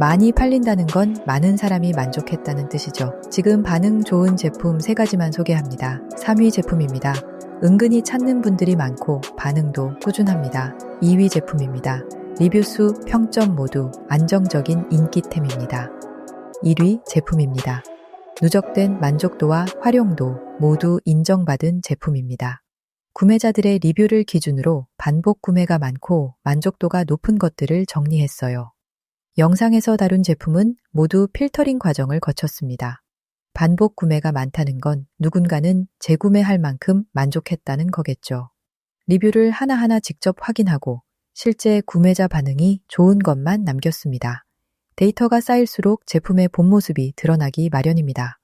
많이 팔린다는 건 많은 사람이 만족했다는 뜻이죠. 지금 반응 좋은 제품 3가지만 소개합니다. 3위 제품입니다. 은근히 찾는 분들이 많고 반응도 꾸준합니다. 2위 제품입니다. 리뷰수, 평점 모두 안정적인 인기템입니다. 1위 제품입니다. 누적된 만족도와 활용도 모두 인정받은 제품입니다. 구매자들의 리뷰를 기준으로 반복 구매가 많고 만족도가 높은 것들을 정리했어요. 영상에서 다룬 제품은 모두 필터링 과정을 거쳤습니다. 반복 구매가 많다는 건 누군가는 재구매할 만큼 만족했다는 거겠죠. 리뷰를 하나하나 직접 확인하고 실제 구매자 반응이 좋은 것만 남겼습니다. 데이터가 쌓일수록 제품의 본 모습이 드러나기 마련입니다.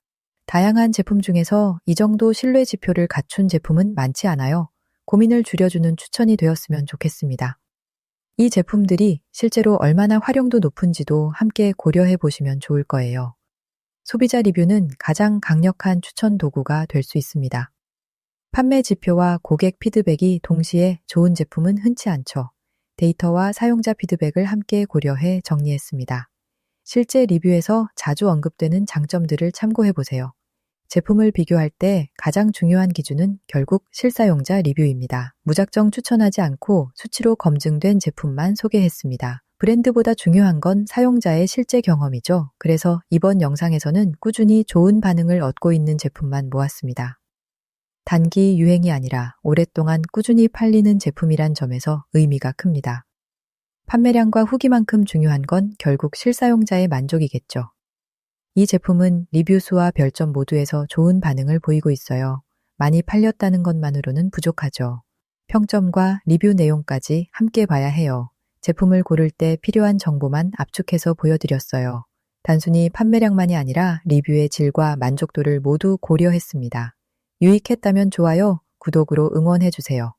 다양한 제품 중에서 이 정도 신뢰 지표를 갖춘 제품은 많지 않아요. 고민을 줄여주는 추천이 되었으면 좋겠습니다. 이 제품들이 실제로 얼마나 활용도 높은지도 함께 고려해 보시면 좋을 거예요. 소비자 리뷰는 가장 강력한 추천 도구가 될 수 있습니다. 판매 지표와 고객 피드백이 동시에 좋은 제품은 흔치 않죠. 데이터와 사용자 피드백을 함께 고려해 정리했습니다. 실제 리뷰에서 자주 언급되는 장점들을 참고해 보세요. 제품을 비교할 때 가장 중요한 기준은 결국 실사용자 리뷰입니다. 무작정 추천하지 않고 수치로 검증된 제품만 소개했습니다. 브랜드보다 중요한 건 사용자의 실제 경험이죠. 그래서 이번 영상에서는 꾸준히 좋은 반응을 얻고 있는 제품만 모았습니다. 단기 유행이 아니라 오랫동안 꾸준히 팔리는 제품이란 점에서 의미가 큽니다. 판매량과 후기만큼 중요한 건 결국 실사용자의 만족이겠죠. 이 제품은 리뷰 수와 별점 모두에서 좋은 반응을 보이고 있어요. 많이 팔렸다는 것만으로는 부족하죠. 평점과 리뷰 내용까지 함께 봐야 해요. 제품을 고를 때 필요한 정보만 압축해서 보여드렸어요. 단순히 판매량만이 아니라 리뷰의 질과 만족도를 모두 고려했습니다. 유익했다면 좋아요, 구독으로 응원해주세요.